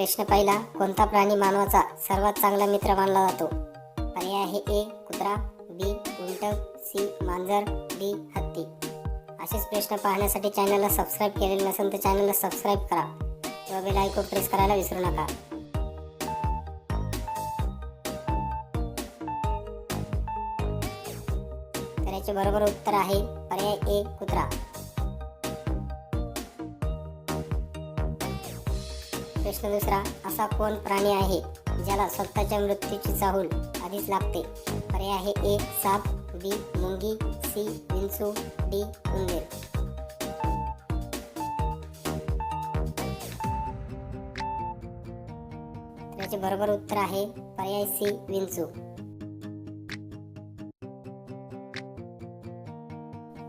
प्रश्न पहिला कोणता प्राणी मानवाचा सर्वात चांगला मित्र मानला जातो? पर्याय आहे ए कुत्रा बी उंट सी मांजर डी हत्ती. असेच प्रश्न पाहण्यासाठी चॅनलला सबस्क्राईब केलेले नसेल तर चॅनलला सबस्क्राईब करा. किंवा बेल आयकॉन प्रेस करायला विसरू नका. तर याचे बरोबर उत्तर आहे पर्याय ए कुत्रा. प्रश्न दुसरा असा कोण प्राणी आहे ज्याला स्वतःच्या मृत्यूची चाहूल आधीच लागते? पर्याय आहे ए साप बी मुंगी सी विंचू डी उंदीर. त्याचे बरोबर उत्तर आहे पर्याय सी विंचू.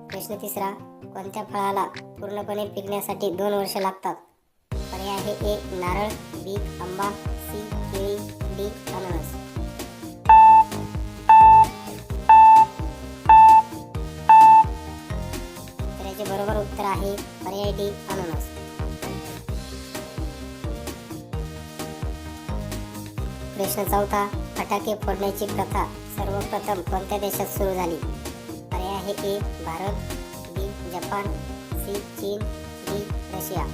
प्रश्न तिसरा कोणत्या फळाला पूर्णपणे पिकण्यासाठी दोन वर्ष लागतात? पर्याय आहे ए नारळ बी आंबा सी केळी डी अननस तर याचे बरोबर उत्तर आहे पर्याय डी अननस प्रश्न चौथा फटाके फोडण्याची प्रथा सर्वप्रथम कोणत्या देशात सुरू झाली? पर्याय आहे A Bharat B Japan C चीन डी रशिया.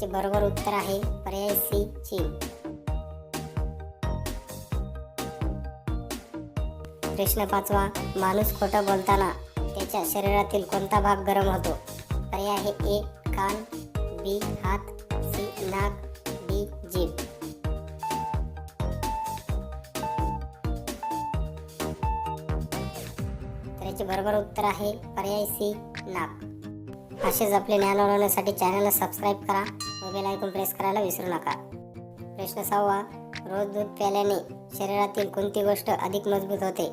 याचे बरोबर उत्तर आहे पर्याय सी चीन प्रश्न पाचवा माणूस खोटं बोलताना त्याच्या शरीरातील कोणता भाग गरम होतो? पर्याय आहे ए कान बी हात सी नाक डी जीभ. तर याचे बरोबर उत्तर आहे पर्याय सी नाक. असेच आपले ज्ञान वाढवण्यासाठी चॅनलला सबस्क्राईब करा व बेल ऐकून प्रेस करायला विसरू नका. प्रश्न सहावा रोज दूध प्याल्याने शरीरातील कोणती गोष्ट अधिक मजबूत होते?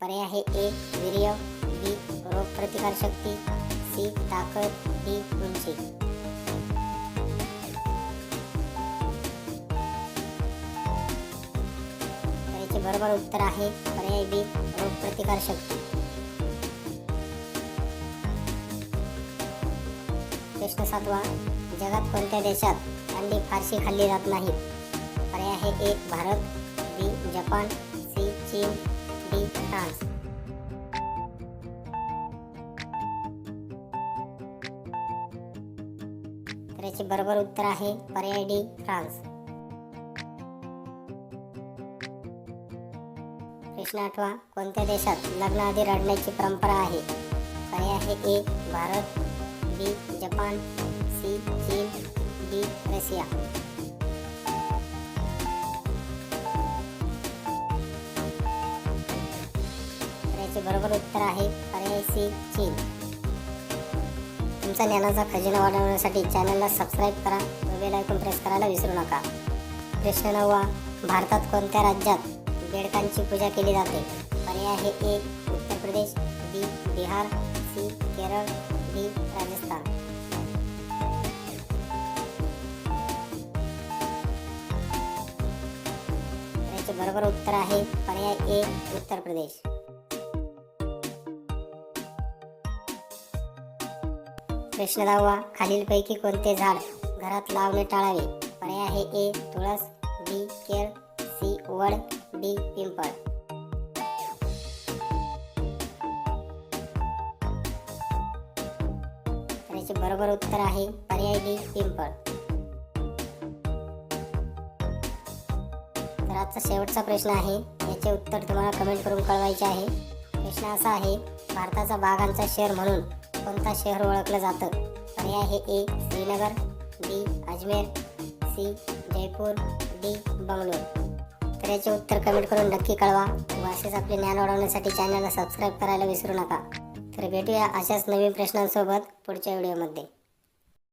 पर्याय आहे ए वीर्य बी रोगप्रतिकारशक्ती सी ताकद डी उंची. याचे बरोबर उत्तर आहे पर्याय बी रोगप्रतिकारशक्ती प्रश्न सातवा जगात कोणत्या देशात अंडी फारशी खाल्ली जात नाही? पर्याय आहे एक भारत बी जपान सी चीन डी फ्रान्स. तर याचे बरोबर उत्तर आहे पर्याय डी फ्रान्स. प्रश्न आठवा कोणत्या देशात लग्नाआधी रडण्याची परंपरा आहे? पर्याय आहे A Bharat B Japan C चीन डी रशिया. याचे बरोबर उत्तर आहे पर्याय सी चीन. तुमचा ज्ञानाचा खजिना वाढवण्यासाठी चॅनलला सबस्क्राईब करा व बेल आयकॉन प्रेस करायला विसरू नका. प्रश्न नववा भारतात कोणत्या राज्यात बेडकांची पूजा केली जाते? पर्याय आहे A Uttar Pradesh B Bihar C Kerala D Rajasthan याचे बरोबर उत्तर आहे पर्याय ए उत्तर प्रदेश प्रश्न दहावा खालीलपैकी कोणते झाड घरात लावणे टाळावे पर्याय आहे ए तुळस बी केळ सी वड डी पिंपळ याचे बरोबर उत्तर आहे. पर्याय डी पिंपळ तर आजचा शेवटचा प्रश्न आहे. याचे उत्तर तुम्हाला कमेंट करून कळवायचे आहे. प्रश्न असा आहे भारताचा बागांचा शहर म्हणून कोणता शहर ओळखलं जातं? पर्याय हे A Srinagar B Ajmer C Jaipur D Bangalore. तर याचे उत्तर कमेंट करून नक्की कळवा. व असेच आपले ज्ञान वाढवण्यासाठी चॅनलला सबस्क्राईब करायला विसरू नका. तर भेटूया अशाच नवीन प्रश्नांसोबत पुढच्या व्हिडिओमध्ये.